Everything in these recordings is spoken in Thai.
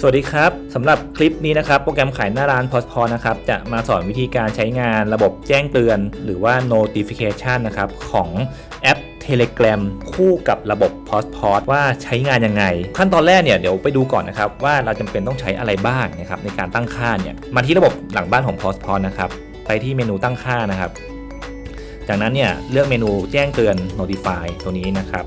สวัสดีครับสำหรับคลิปนี้นะครับ โปรแกรมขายหน้าร้านพอสพอนะครับจะมาสอนวิธีการใช้งานระบบแจ้งเตือน หรือว่า notification นะครับของแอป Telegram คู่กับระบบ p o s t p o s ว่าใช้งานยังไง ขั้นตอนแรกเนี่ยเดี๋ยวไปดูก่อนนะครับ ว่าเราจำเป็นต้องใช้อะไรบ้างนะครับในการตั้งค่าเนี่ยมาที่ระบบหลังบ้านของ p o s t p o s นะครับไปที่เมนูตั้งค่านะครับ จากนั้นเนี่ยเลือกเมนูแจ้งเตือน notify ตัวนี้นะครับ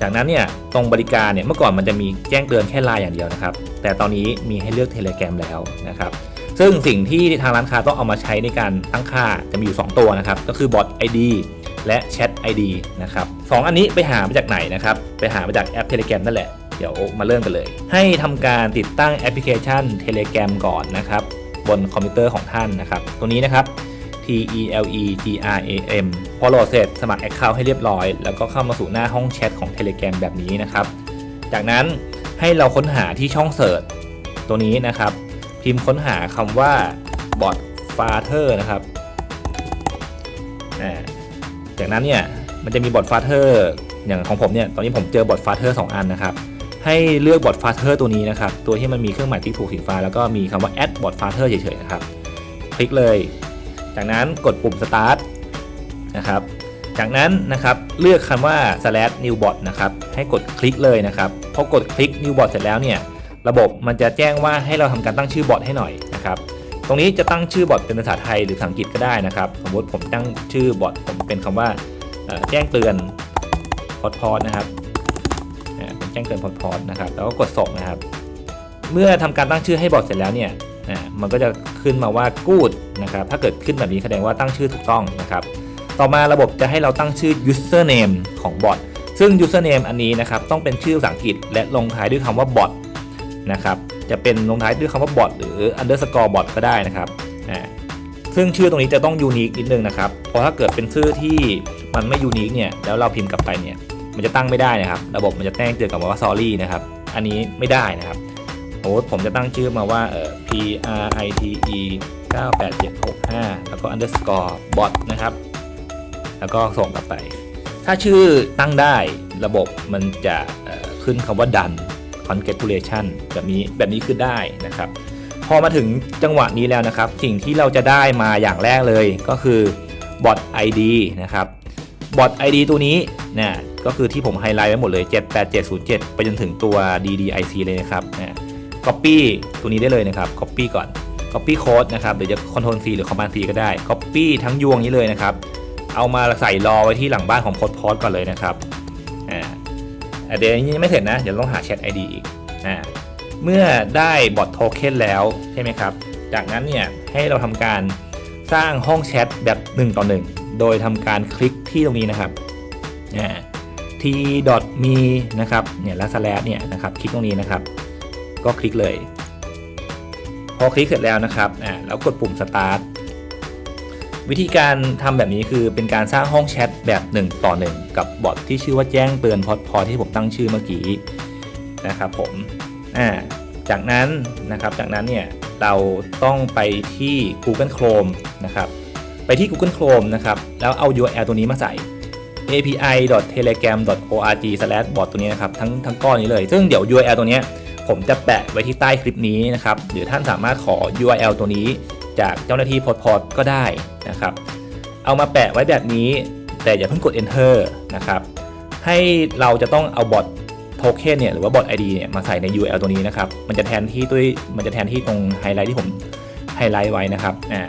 จากนั้นเนี่ยตรงบริการเนี่ยเมื่อก่อนมันจะมีแจ้งเตือนแค่ไลน์อย่างเดียวนะครับ แต่ตอนนี้มีให้เลือก Telegram แล้วนะครับซึ่งสิ่งที่ทางร้านค้าต้องเอามาใช้ในการตั้งค่าจะมีอยู่ 2 ตัวนะครับ ก็คือบอท ID และ Chat ID นะครับสองอันนี้ไปหามาจากไหนนะครับ ไปหามาจากแอป Telegram นั่นแหละ เดี๋ยวมาเริ่มกันเลย ให้ทำการติดตั้งแอปพลิเคชัน Telegram ก่อนนะครับ บนคอมพิวเตอร์ของท่านนะครับ ตัวนี้นะครับ T E L E G R A M พอโหลดเสร็จสมัคร Account ให้เรียบร้อย แล้วก็เข้ามาสู่หน้าห้องแชทของ Telegram แบบนี้นะครับ จากนั้น ให้เราค้นหาที่ช่องเสิร์ชตัวนี้นะครับ พิมพ์ค้นหาคำว่า bot father นะครับจากนั้นเนี่ยมันจะมี bot father อย่างของผมเนี่ยตอนนี้ผมเจอ bot father 2อันนะครับ ให้เลือก bot father ตัวนี้นะครับ ตัวที่มันมีเครื่องหมายติ๊กถูกสีฟ้าแล้วก็มีคำว่า add bot father เฉยๆนะครับ คลิกเลย จากนั้นกดปุ่ม start นะครับ จากนั้นนะครับเลือกคำว่า slash new bot นะครับให้กดคลิกเลยนะครับพอกดคลิก new bot เสร็จแล้วเนี่ยระบบมันจะแจ้งว่าให้เราทำการตั้งชื่อบอทให้หน่อยนะครับตรงนี้จะตั้งชื่อบอทเป็นภาษาไทยหรือภาษาอังกฤษก็ได้นะครับ สมมติผมตั้งชื่อบอทผมเป็นคำว่าแจ้งเตือนพอดพอดนะครับแจ้งเตือนพอดพอดนะครับแล้วก็กดส่งนะครับ เมื่อทำการตั้งชื่อให้บอทเสร็จแล้วเนี่ยมันก็จะขึ้นมาว่า good นะครับถ้าเกิดขึ้นแบบนี้แสดงว่าตั้งชื่อถูกต้องนะครับ ต่อมาระบบจะให้เราตั้งชื่อ username ของบอทซึ่ง username อันนี้นะครับต้องเป็นชื่อภาษาอังกฤษและลงท้ายด้วยคำว่า bot นะครับจะเป็นลงท้ายด้วยคำว่า bot หรือ underscore bot ก็ได้นะครับซึ่งชื่อตรงนี้จะต้องยูนิคนิดนึงนะครับ เพราะถ้าเกิดเป็นชื่อที่มันไม่ยูนิคเนี่ยแล้วเราพิมพ์กลับไปเนี่ยมันจะตั้งไม่ได้นะครับ ระบบมันจะแจ้งเตือนกลับมาว่า sorry นะครับ อันนี้ไม่ได้นะครับโอ้ผมจะตั้งชื่อมาว่าเอ่อ p r i t e 98765 แล้วก็ underscore bot นะครับ แล้วก็ส่งกลับไป ถ้าชื่อตั้งได้ระบบมันจะขึ้นคำว่าดัน congratulation แบบนี้แบบนี้คือได้นะครับ พอมาถึงจังหวะนี้แล้วนะครับ สิ่งที่เราจะได้มาอย่างแรกเลยก็คือ bot ID นะครับ bot ID ตัวนี้นี่ยก็คือที่ผมไฮไลท์ไว้หมดเลย 78707 ไปจนถึงตัว DDIC เลยนะครับนะ copy ตัวนี้ได้เลยนะครับ copy ก่อน copy code นะครับหรือจะ control C หรือ command C ก็ได้ copy ทั้งยวงนี้เลยนะครับ เอามาใส่รอไว้ที่หลังบ้านของโพสต์พอสก่อนเลยนะครับอ่าเดี๋ยวนี้ยังไม่เสร็จนะ เดี๋ยวต้องหาแชท ID อีกอ่าเมื่อได้บอทโทเค็นแล้วใช่ไหมครับ จากนั้นเนี่ยให้เราทำการสร้างห้องแชทแบบ 1 ต่อ 1 โดยทำการคลิกที่ตรงนี้นะครับอ่า t.me นะครับเนี่ยแล้ว slash เนี่ยนะครับคลิกตรงนี้นะครับ ก็คลิกเลย พอคลิกเสร็จแล้วนะครับอ่าแล้วกดปุ่ม start วิธีการทำแบบนี้คือเป็นการสร้างห้องแชทแบบ1ต่อ1กับบอทที่ชื่อว่าแจ้งเตือนพอดพอที่ผมตั้งชื่อเมื่อกี้นะครับผมอ่าจากนั้นนะครับจากนั้นเนี่ยเราต้องไปที่ Google Chrome นะครับไปที่ Google Chrome นะครับแล้วเอา URL ตัวนี้มาใส่ api.telegram.org/bot ตัวนี้นะครับทั้งทั้งก้อนนี้เลย ซึ่งเดี๋ยว URL ตัวเนี้ยผมจะแปะไว้ที่ใต้คลิปนี้นะครับหรือท่านสามารถขอ URL ตัวนี้ จากเจ้าหน้าที่พอดพอดก็ได้นะครับ เอามาแปะไว้แบบนี้ แต่อย่าเพิ่งกด enter นะครับ ให้เราจะต้องเอาบอทโทเค็นเนี่ยหรือว่าบอท ID เนี่ยมาใส่ใน URL ตัวนี้นะครับ มันจะแทนที่ด้วยมันจะแทนที่ตรงไฮไลท์ที่ผมไฮไลท์ไว้นะครับอ่า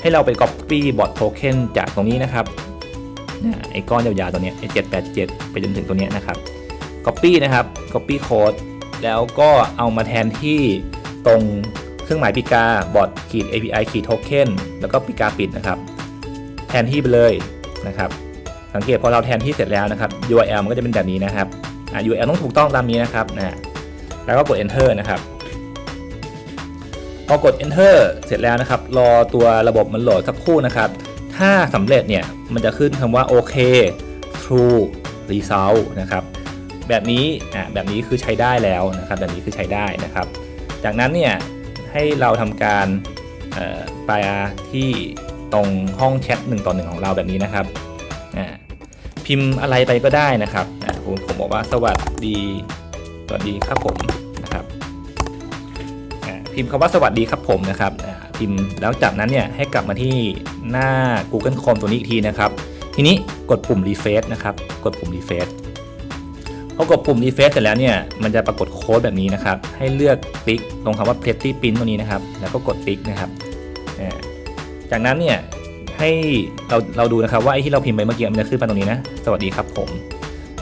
ให้เราไป copy บอทโทเค็นจากตรงนี้นะครับอ่ไอ้ก้อนยาวๆตัวเนี้ยไอ้787 ไปจนถึงตัวเนี้ยนะครับ copy นะครับ copy code แล้วก็เอามาแทนที่ตรง รื่องหมายปีกาบอทขีด API ขีดโทเค็นแล้วก็ปีกาปิดนะครับ แทนที่ไปเลยนะครับ สังเกตพอเราแทนที่เสร็จแล้วนะครับ URL มันก็จะเป็นแบบนี้นะครับ URL ต้องถูกต้องตามนี้นะครับนะแล้วก็กด enter นะครับพอกด enter เสร็จแล้วนะครับ รอตัวระบบมันโหลดสักครู่นะครับ ถ้าสำเร็จเนี่ยมันจะขึ้นคำว่าโอเค true result นะครับแบบนี้อะแบบนี้คือใช้ได้แล้วนะครับ แบบนี้คือใช้ได้นะครับ จากนั้นเนี่ย ให้เราทำการเอ่อไปที่ตรงห้องแชท1ต่อ1ของเราแบบนี้นะครับอ่าพิมพ์อะไรไปก็ได้นะครับผมผมบอกว่าสวัสดีสวัสดีครับผมนะครับพพิมพ์คำว่าสวัสดีครับผมนะครับอ่าพิมพ์แล้วจากนั้นเนี่ยให้กลับมาที่หน้า Google Chrome ตัวนี้อีกทีนะครับ ทีนี้กดปุ่ม refresh นะครับ กดปุ่ม refresh พอกดปุ่ม refresh เสร็จแล้วเนี่ย มันจะปรากฏโค้ดแบบนี้นะครับ ให้เลือกติ๊กตรงคำว่า pretty print ตัวนี้นะครับ แล้วก็กดติ๊กนะครับ จากนั้นเนี่ยให้เราเราดูนะครับว่าไอ้ที่เราพิมพ์ไปเมื่อกี้มันจะขึ้นมาตรงนี้นะ สวัสดีครับผม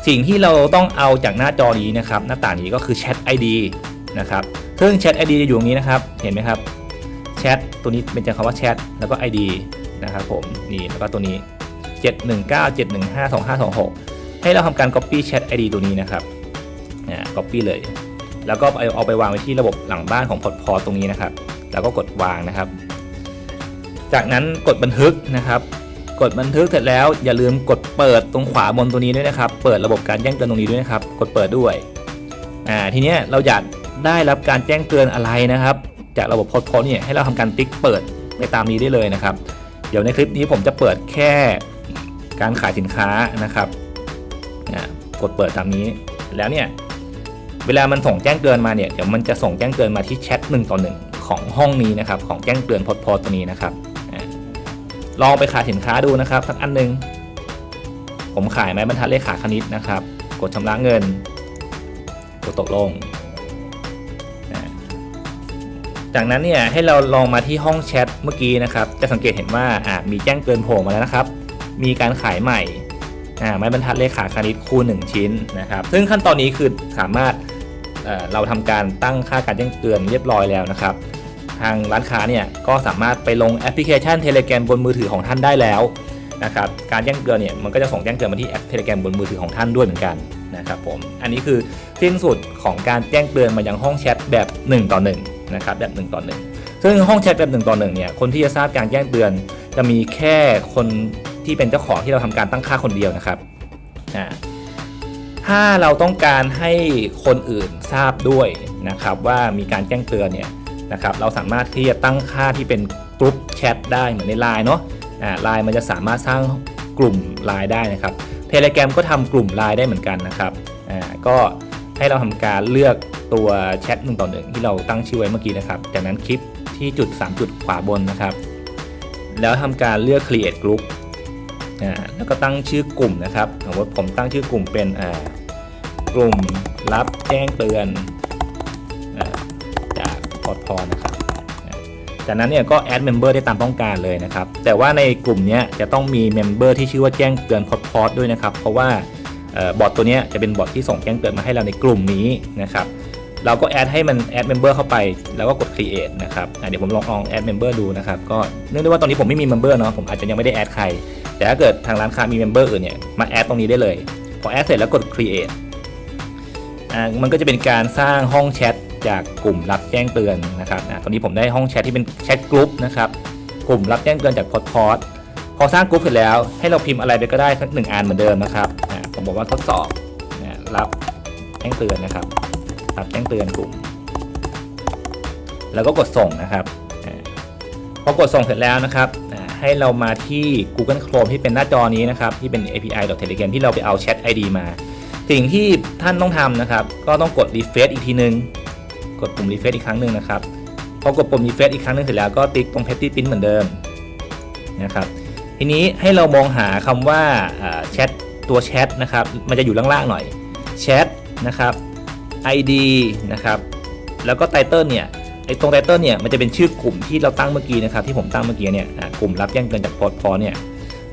สิ่งที่เราต้องเอาจากหน้าจอนี้นะครับ หน้าต่างนี้ก็คือ Chat ID นะครับซึ่ง Chat ID จะอยู่ตรงนี้นะครับ เห็นไหมครับแชทตัวนี้เป็นจากคำว่าแชทแล้วก็ ID นะครับผม นี่แล้วก็ตัวนี้ 719-715-2526 ให้เราทำการ Copy Chat ID ตัวนี้นะครับอ่า Copy เลย แล้วก็เอาไปวางไว้ที่ระบบหลังบ้านของพอร์ตพอตรงนี้นะครับ แล้วก็กดวางนะครับ จากนั้นกดบันทึกนะครับ กดบันทึกเสร็จแล้วอย่าลืมกดเปิดตรงขวาบนตัวนี้ด้วยนะครับ เปิดระบบการแจ้งเตือนตรงนี้ด้วยนะครับ กดเปิดด้วย อ่า ทีเนี้ยเราอยากได้รับการแจ้งเตือนอะไรนะครับ จากระบบพอดพอเนี่ยให้เราทำการติ๊กเปิดไปตามนี้ได้เลยนะครับ เดี๋ยวในคลิปนี้ผมจะเปิดแค่การขายสินค้านะครับ กดเปิดตามนี้ แล้วเนี่ยเวลามันส่งแจ้งเตือนมาเนี่ยเดี๋ยวมันจะส่งแจ้งเตือนมาที่แชทหนึ่งต่อหนึ่งของห้องนี้นะครับของแจ้งเตือนพอดพอตัวนี้นะครับลองไปขายสินค้าดูนะครับสักอันหนึง ผมขายไม้บรรทัดเลขาคณิตนะครับ กดชำระเงิน กดตกลง จากนั้นเนี่ยให้เราลองมาที่ห้องแชทเมื่อกี้นะครับ จะสังเกตเห็นว่ามีแจ้งเตือนโผล่มาแล้วนะครับ มีการขายใหม่ อ่าไม้บรรทัดเลขาคณิตคู่ 1 ชิ้นนะครับ ซึ่งขั้นตอนนี้คือสามารถเเราทำการตั้งค่าการแจ้งเตือนเรียบร้อยแล้วนะครับ ทางร้านค้าเนี่ยก็สามารถไปลงแอปพลิเคชัน Telegram บนมือถือของท่านได้แล้วนะครับการแจ้งเตือนเนี่ยมันก็จะส่งแจ้งเตือนมาที่แอป Telegram บนมือถือของท่านด้วยเหมือนกันนะครับผมอันนี้คือสิ้นสุดของการแจ้งเตือนมายังห้องแชทแบบ 1 ต่อ1นะครับแบบ 1 ต่อ 1 ซึ่งห้องแชทแบบ 1 ต่อ1เนี่ยคนที่จะทราบการแจ้งเตือนจะมีแค่คน ที่เป็นเจ้าของที่เราทำการตั้งค่าคนเดียวนะครับถ้าเราต้องการให้คนอื่นทราบด้วยนะครับ ว่ามีการแจ้งเตือนเนี่ยนะครับ เราสามารถที่จะตั้งค่าที่เป็นกลุ่มแชทได้เหมือนในไลน์เนาะไลน์มันจะสามารถสร้างกลุ่มไลน์ได้นะครับเทเล gram ก็ทำกลุ่มไลน์ได้เหมือนกันนะครับก็ให้เราทำการเลือกตัวแชทหนึ่งต่อหนึ่งที่เราตั้งชื่อไว้เมื่อกี้นะครับ จากนั้นคลิกที่จุด 3 จุดขวาบนนะครับ แล้วทำการเลือก create group แล้วก็ตั้งชื่อกลุ่มนะครับสมมติผมตั้งชื่อกลุ่มเป็นกลุ่มรับแจ้งเตือนจากพอร์ตพอนะครับจากนั้นเนี่ยก็แอดเมมเบอร์ได้ตามต้องการเลยนะครับ แต่ว่าในกลุ่มนี้จะต้องมีเมมเบอร์ที่ชื่อว่าแจ้งเตือนพอร์ตพอด้วยนะครับ เพราะว่าออบอทตัวนี้จะเป็นบอทที่ส่งแจ้งเตือนมาให้เราในกลุ่มนี้นะครับ เราก็แอดให้มันแอดเมมเบอร์เข้าไป แล้วก็กด create นะครับเดี๋ยวผมลองลองแอดเมมเบอร์ดูนะครับ ก็เนื่องด้วยว่าตอนนี้ผมไม่มีเมมเบอร์เนาะ ผมอาจจะยังไม่ได้แอดใคร แต่ถ้าเกิดทางร้านค้ามีเมมเบอร์อื่นเนี่ยมาแอดตรงนี้ได้เลย พอแอดเสร็จแล้วกด create อ่ามันก็จะเป็นการสร้างห้องแชทจากกลุ่มรับแจ้งเตือนนะครับอะตอนนี้ผมได้ห้องแชทที่เป็นแชทกลุ่มนะครับกลุ่มรับแจ้งเตือนจากพอดพอดพอสร้างกลุ่มเสร็จแล้วให้เราพิมพ์อะไรไปก็ได้สักหนึ่งอันเหมือนเดิมนะครับอะผมบอกว่าทดสอบนะรับแจ้งเตือนนะครับ รับแจ้งเตือนกลุ่ม แล้วก็กดส่งนะครับพอกดส่งเสร็จแล้วนะครับ ให้เรามาที่ Google Chrome ที่เป็นหน้าจอนี้นะครับ ที่เป็น api.telegram ที่เราไปเอา Chat ID มา สิ่งที่ท่านต้องทำนะครับ ก็ต้องกด refresh อีกทีนึง กดปุ่ม refresh อีกครั้งหนึ่งนะครับพอกดปุ่ม refresh อีกครั้งหนึงเสร็จแล้วก็ติ๊กตรง petty Pin เหมือนเดิมนะครับทีนี้ให้เรามองหาคำว่าแชทตัวแชทนะครับ มันจะอยู่ล่างๆหน่อยแชทนะครับ ID นะครับ แล้วก็ไตเติลเนี่ย อ้ตรงไตเติลเนี่ยมันจะเป็นชื่อกลุ่มที่เราตั้งเมื่อกี้นะครับที่ผมตั้งเมื่อกี้เนี่ยกลุ่มรับแจ้งเตือนจากพอร์ตพอเนี่ย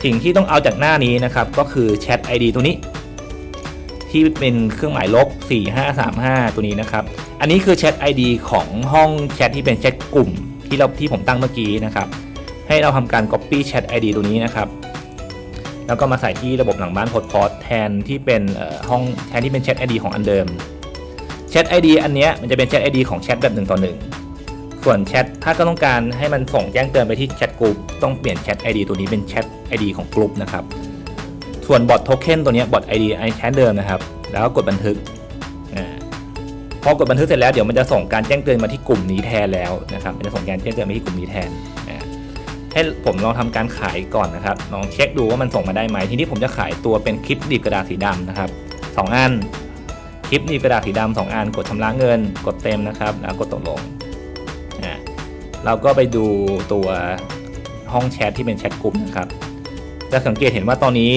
สิ่งที่ต้องเอาจากหน้านี้นะครับก็คือแชท ID ตัวนี้ ที่เป็นเครื่องหมายลบ 4535 ตัวนี้นะครับ อันนี้คือแชท ID ของห้องแชทที่เป็นแชทกลุ่มที่เราที่ผมตั้งเมื่อกี้นะครับให้เราทำการ Copy Chat ID ตัวนี้นะครับแล้วก็มาใส่ที่ระบบหลังบ้านพอดพอดแทนที่เป็นห้องแทนที่เป็นแชท ID ของอันเดิมแชท ID อันเนี้ยมันจะเป็นแชท ID ของแชทแบบ1ต่อ1 ส่วนแชทถ้าก็ต้องการให้มันส่งแจ้งเตือนไปที่แชทกลุ่มต้องเปลี่ยนแชท ID ตัวนี้เป็นแชท ID ของกลุ่มนะครับ ส่วนบอทโทเค็นตัวนี้บอท ID ไอแชทเดิมนะครับ แล้วก็กดบันทึกพอกดบันทึกเสร็จแล้วเดี๋ยวมันจะส่งการแจ้งเตือนมาที่กลุ่มนี้แทนแล้วนะครับมันจะส่งการแจ้งเตือนมาที่กลุ่มนี้แทนให้ผมลองทำการขายก่อนนะครับลองเช็คดูว่ามันส่งมาได้ไหมทีนี้ผมจะขายตัวเป็นคลิปดิบกระดาษสีดำนะครับสองอันคลิปดิบกระดาษสีดำสองอันกดชำระเงิน กดเต็มนะครับแล้วกดตกลง เราก็ไปดูตัวห้องแชทที่เป็นแชทกลุ่มนะครับจะสังเกตเห็นว่าตอนนี้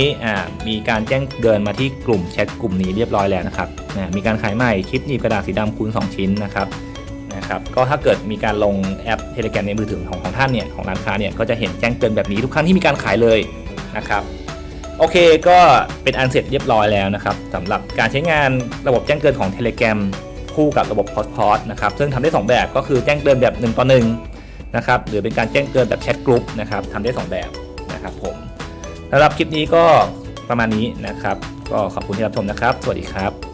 มีการแจ้งเดินมาที่กลุ่มแชทกลุ่มนี้เรียบร้อยแล้วนะครับมีการขายใหม่คลิปหนีบกระดาษสีดำคูณ 2 ชิ้นนะครับนะครับก็ถ้าเกิดมีการลงแอป Telegram ในมือถือของของท่านเนี่ยของร้านค้าเนี่ยก็จะเห็นแจ้งเตือนแบบนี้ทุกครั้งที่มีการขายเลยนะครับโอเคก็เป็นอันเสร็จเรียบร้อยแล้วนะครับสำหรับการใช้งานระบบแจ้งเตือนของ Telegram คู่กับระบบ p o s t p o s นะครับซึ่งทำได้ 2 แบบก็คือแจ้งเตือนแบบ1ต่อ1 นะครับหรือเป็นการแจ้งเตือนแบบแชทกลุ่มนะครับทำได้ 2 แบบนะครับผมสำหรับคลิปนี้ก็ประมาณนี้นะครับ ก็ขอบคุณที่รับชมนะครับ สวัสดีครับ